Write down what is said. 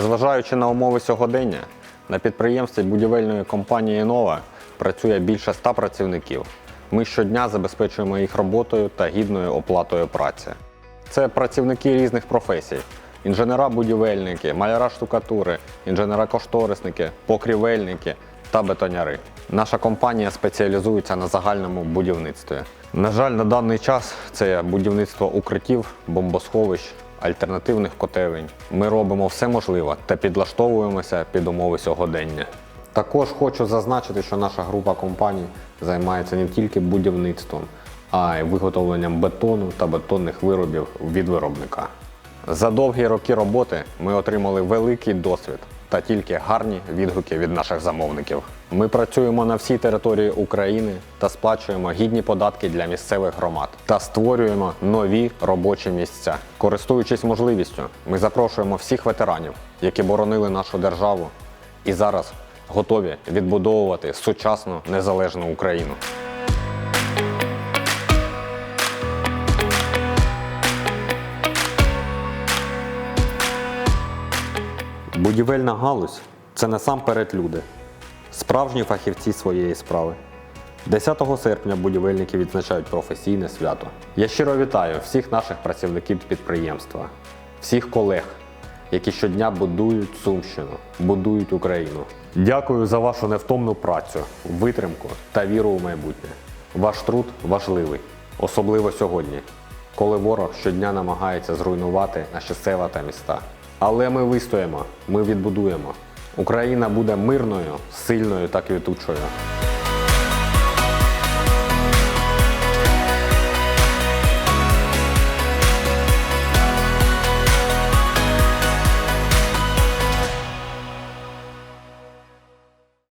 Зважаючи на умови сьогодення, на підприємстві будівельної компанії Нова працює більше 100 працівників. Ми щодня забезпечуємо їх роботою та гідною оплатою праці. Це працівники різних професій: інженера-будівельники, маляра штукатури, інженера-кошторисники, покрівельники та бетоняри. Наша компанія спеціалізується на загальному будівництві. На жаль, на даний час це будівництво укриттів, бомбосховищ, альтернативних котелень. Ми робимо все можливе та підлаштовуємося під умови сьогодення. Також хочу зазначити, що наша група компаній займається не тільки будівництвом, а й виготовленням бетону та бетонних виробів від виробника. За довгі роки роботи ми отримали великий досвід та тільки гарні відгуки від наших замовників. Ми працюємо на всій території України та сплачуємо гідні податки для місцевих громад та створюємо нові робочі місця. Користуючись можливістю, ми запрошуємо всіх ветеранів, які боронили нашу державу і зараз готові відбудовувати сучасну незалежну Україну. Будівельна галузь це насамперед люди, справжні фахівці своєї справи. 10 серпня будівельники відзначають професійне свято. Я щиро вітаю всіх наших працівників підприємства, всіх колег, які щодня будують Сумщину, будують Україну. Дякую за вашу невтомну працю, витримку та віру у майбутнє. Ваш труд важливий, особливо сьогодні, коли ворог щодня намагається зруйнувати наші села та міста. Але ми вистоїмо, ми відбудуємо. Україна буде мирною, сильною та квітучою.